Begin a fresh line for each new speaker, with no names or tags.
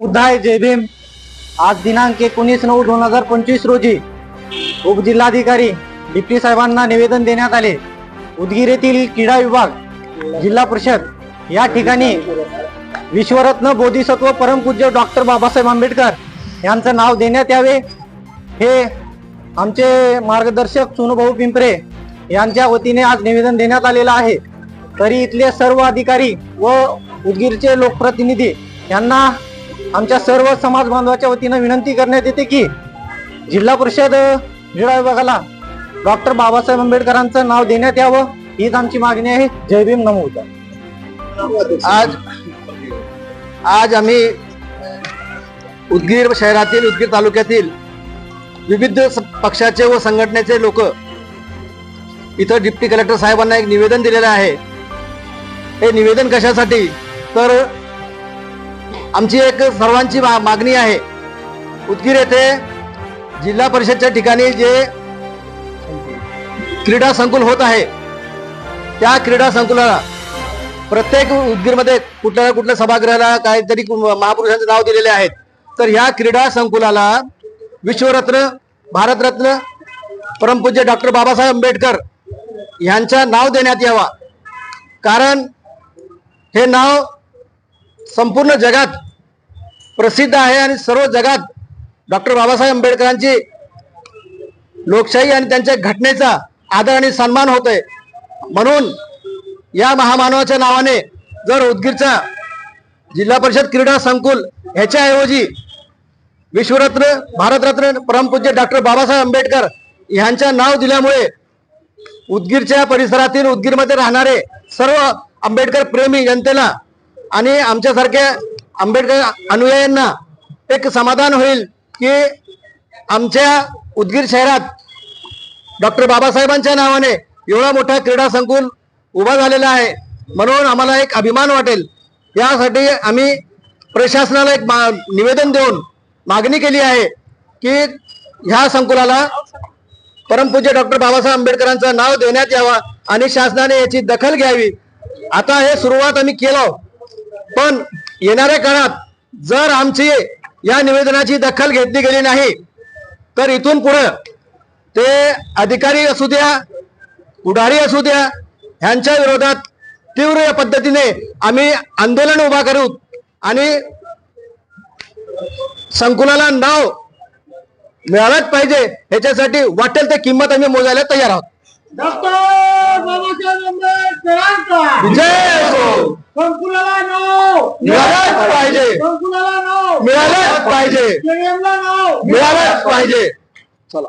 उद्धाय जय भीम. आज दिनांक एकोणीस नऊ दोन हजार पंचवीस रोजी उपजिल्हाधिकारी डिप्टी साहेबांना निवेदन देण्यात आले. उदगीर येथील क्रीडा विभाग जिल्हा परिषद या ठिकाणी विश्वरत्न बोधिसत्व परमपूज्य डॉक्टर बाबासाहेब आंबेडकर यांचं नाव देण्यात यावे. हे आमचे मार्गदर्शक सोनूभाऊ पिंपरे यांच्या वतीने आज निवेदन देण्यात आलेलं आहे. तरी इथले सर्व अधिकारी व उदगीरचे लोकप्रतिनिधी यांना आमच्या सर्व समाज बांधवाच्या वतीनं विनंती करण्यात येते की जिल्हा परिषद क्रीडा विभागाला डॉक्टर बाबासाहेब आंबेडकरांचं नाव देण्यात यावं हीच आमची मागणी आहे. जय भीम नमो
आज आज आम्ही उदगीर शहरातील उदगीर तालुक्यातील विविध पक्षाचे व संघटनेचे लोक इथं डिप्टी कलेक्टर साहेबांना एक निवेदन दिलेलं आहे. हे निवेदन कशासाठी? तर आमची एक सर्वांची मा- मागणी आहे. उदगीर येथे जिल्हा परिषदच्या ठिकाणी जे क्रीडा संकुल होत आहे त्या क्रीडा संकुलाला प्रत्येक उदगीरमध्ये कुठल्या ना कुठल्या सभागृहाला काहीतरी महापुरुषांचे नाव दिलेले आहेत. तर ह्या क्रीडा संकुलाला विश्वरत्न भारतरत्न परमपूज्य डॉक्टर बाबासाहेब आंबेडकर यांच्या नाव देण्यात यावा. कारण हे नाव संपूर्ण जगात प्रसिद्ध आहे आणि सर्व जगात डॉक्टर बाबासाहेब आंबेडकरांची लोकशाही आणि त्यांच्या घटनेचा आदर आणि सन्मान होतोय. म्हणून या महामानवाच्या नावाने जर उदगीरचा जिल्हा परिषद क्रीडा संकुल ह्याच्याऐवजी विश्वरत्न भारतरत्न परमपूज्य डॉक्टर बाबासाहेब आंबेडकर ह्यांच्या नाव दिल्यामुळे उदगीरच्या परिसरातील उदगीरमध्ये राहणारे सर्व आंबेडकर प्रेमी जनतेला आणि आमच्यासारख्या आंबेडकर अनुयायांना एक समाधान होईल की आमच्या उदगीर शहरात डॉक्टर बाबासाहेबांच्या नावाने एवढा मोठा क्रीडा संकुल उभा झालेला आहे. म्हणून आम्हाला एक अभिमान वाटेल. यासाठी आम्ही प्रशासनाला एक मा- निवेदन देऊन मागणी केली आहे की ह्या संकुलाला परमपूज्य डॉक्टर बाबासाहेब आंबेडकरांचं नाव देण्यात यावं आणि शासनाने याची दखल घ्यावी. आता हे सुरुवात आम्ही केलो. पण येणाऱ्या काळात जर आमची या निवेदनाची दखल घेतली गेली नाही तर इथून पुढे ते अधिकारी असू द्या पुढारी असू द्या ह्यांच्या विरोधात तीव्र या पद्धतीने आम्ही आंदोलन उभा करू आणि संकुलाला नाव मिळालंच पाहिजे ह्याच्यासाठी वाटेल ते किंमत आम्ही मोजायला तयार आहोत. विजय असो
संकुलाला नाव
मिळालंच पाहिजे.
संकुलाला नाव
मिळालंच पाहिजे.
स्टेडियमला नाव
मिळालंच पाहिजे. चला.